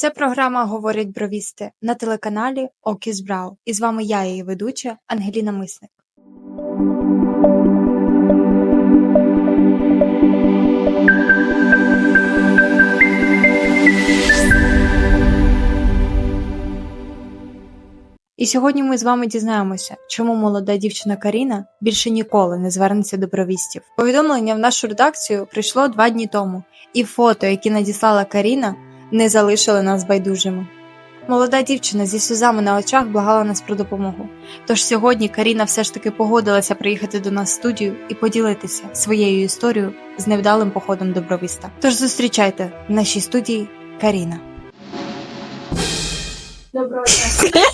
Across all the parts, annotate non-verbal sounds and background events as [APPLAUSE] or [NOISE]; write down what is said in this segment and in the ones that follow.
Це програма «Говорять бровісти» на телеканалі Окіс Брау. І з вами я, її ведуча Ангеліна Мисник. І сьогодні ми з вами дізнаємося, чому молода дівчина Каріна більше ніколи не звернеться до бровістів. Повідомлення в нашу редакцію прийшло два дні тому, і фото, які надіслала Каріна, не залишили нас байдужими. Молода дівчина зі сльозами на очах благала нас про допомогу. Тож сьогодні Каріна все ж таки погодилася приїхати до нас в студію і поділитися своєю історією з невдалим походом до бровиста. Тож зустрічайте в нашій студії Каріна. Доброго дня.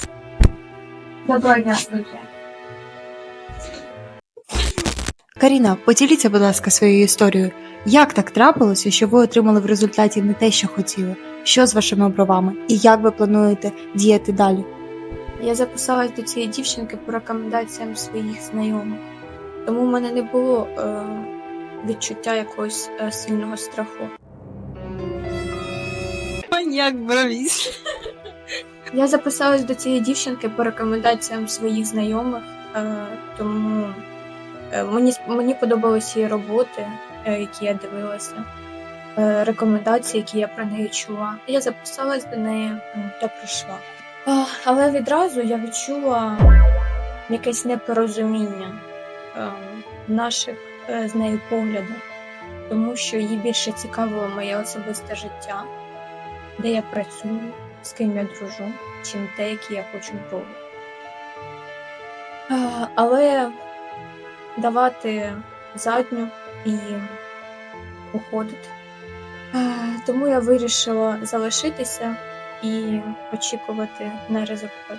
[LAUGHS] Доброго дня, Каріна, поділіться, будь ласка, своєю історією. Як так трапилося, що ви отримали в результаті не те, що хотіли? Що з вашими бровами? І як ви плануєте діяти далі? Я записалась до цієї дівчинки по рекомендаціям своїх знайомих, тому в мене не було е, відчуття якогось е, сильного страху. Як бровіст. [LAUGHS] Я записалась до цієї дівчинки по рекомендаціям своїх знайомих, е, тому мені, мені подобалися її роботи, е, які я дивилася, е, рекомендації, які я про неї чула. Я записалась до неї та прийшла. Але відразу я відчула якесь непорозуміння е, наших е, з нею поглядах, тому що їй більше цікавило моє особисте життя, де я працюю, з ким я дружу, чим те, які я хочу. Е, Але давати задню і уходити. Е, Тому я вирішила залишитися і очікувати на результат.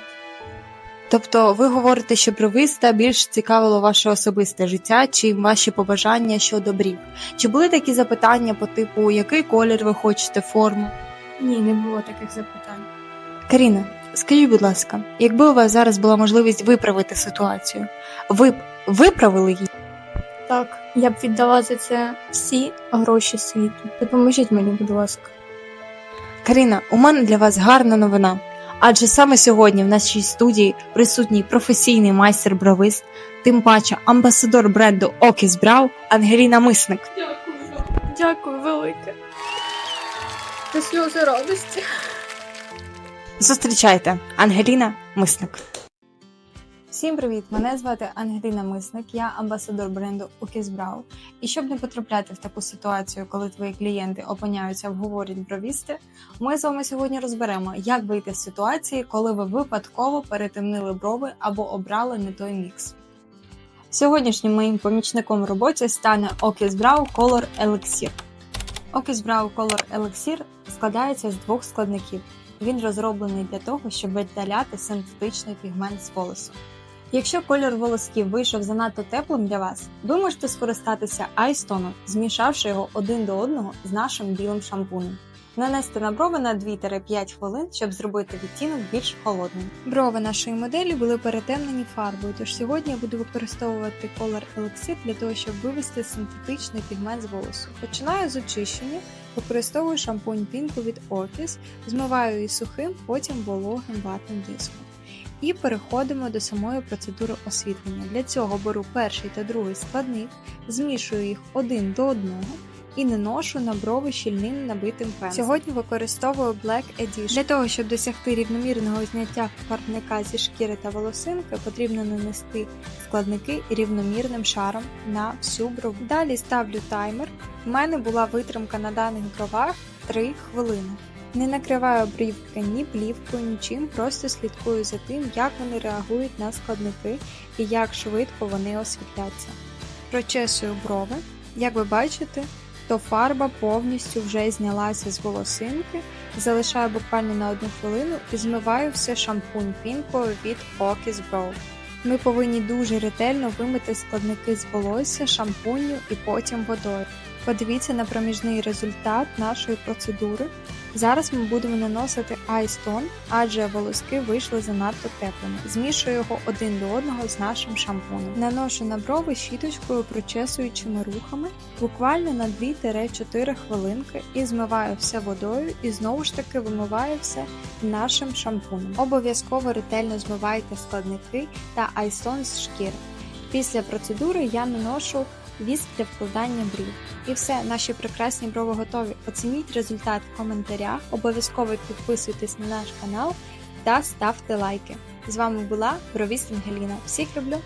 Тобто ви говорите, що бровиста більш цікавило ваше особисте життя чи ваші побажання щодо брів. Чи були такі запитання по типу, який колір ви хочете, форму? Ні, не було таких запитань. Каріна, скажіть, будь ласка, якби у вас зараз була можливість виправити ситуацію, ви б виправили її? Так, я б віддала за це всі гроші світу. Допоможіть мені, будь ласка. Каріна, у мене для вас гарна новина. Адже саме сьогодні в нашій студії присутній професійний майстер-бровист, тим паче амбасадор бренду Окіс Брау Ангеліна Мисник. Дякую. Дякую велике. Це сльози радості. Зустрічайте Ангеліна Мисник. Всім привіт! Мене звати Ангеліна Мисник, я амбасадор бренду Окіс Брау. І щоб не потрапляти в таку ситуацію, коли твої клієнти опиняються в говорять бровісти, ми з вами сьогодні розберемо, як вийти з ситуації, коли ви випадково перетемнили брови або обрали не той мікс. Сьогоднішнім моїм помічником в роботі стане Окіс Брау Color Elixir. Окіс Брау Color Elixir складається з двох складників. Він розроблений для того, щоб видаляти синтетичний пігмент з волосу. Якщо кольор волосків вийшов занадто теплим для вас, ви можете скористатися айстоном, змішавши його один до одного з нашим білим шампунем. Нанести на брови на 2-5 хвилин, щоб зробити відтінок більш холодним. Брови нашої моделі були перетемнені фарбою, тож сьогодні я буду використовувати Color Elixir для того, щоб вивести синтетичний пігмент з волосу. Починаю з очищення, використовую шампунь Пінку від Office, змиваю її сухим, потім вологим ватним диском. І переходимо до самої процедури освітлення. Для цього беру перший та другий складник, змішую їх один до одного і наношу на брови щільним набитим пензлем. Сьогодні використовую Black Edition. Для того, щоб досягти рівномірного зняття фарбника зі шкіри та волосинки, потрібно нанести складники рівномірним шаром на всю брову. Далі ставлю таймер. У мене була витримка на даних бровах 3 хвилини. Не накриваю брівки ні плівкою, нічим, просто слідкую за тим, як вони реагують на складники і як швидко вони освітляться. Прочесую брови. Як ви бачите, то фарба повністю вже знялася з волосинки, залишаю буквально на одну хвилину і змиваю все шампунь пінкою від Okis Brow. Ми повинні дуже ретельно вимити складники з волосся, шампунню і потім водою. Подивіться на проміжний результат нашої процедури. Зараз ми будемо наносити Tone, адже волоски вийшли занадто теплими. Змішую його один до одного з нашим шампунем. Наношу на брови щіточкою прочесуючими рухами, буквально на 2-4 хвилинки і змиваю все водою і знову ж таки вимиваю все нашим шампунем. Обов'язково ретельно змивайте складники та айстон з шкіри. Після процедури я наношу віск для вкладання брів. І все, наші прекрасні брови готові. Оцініть результат в коментарях, обов'язково підписуйтесь на наш канал та ставте лайки. З вами була Бровіст Ангеліна. Всіх люблю!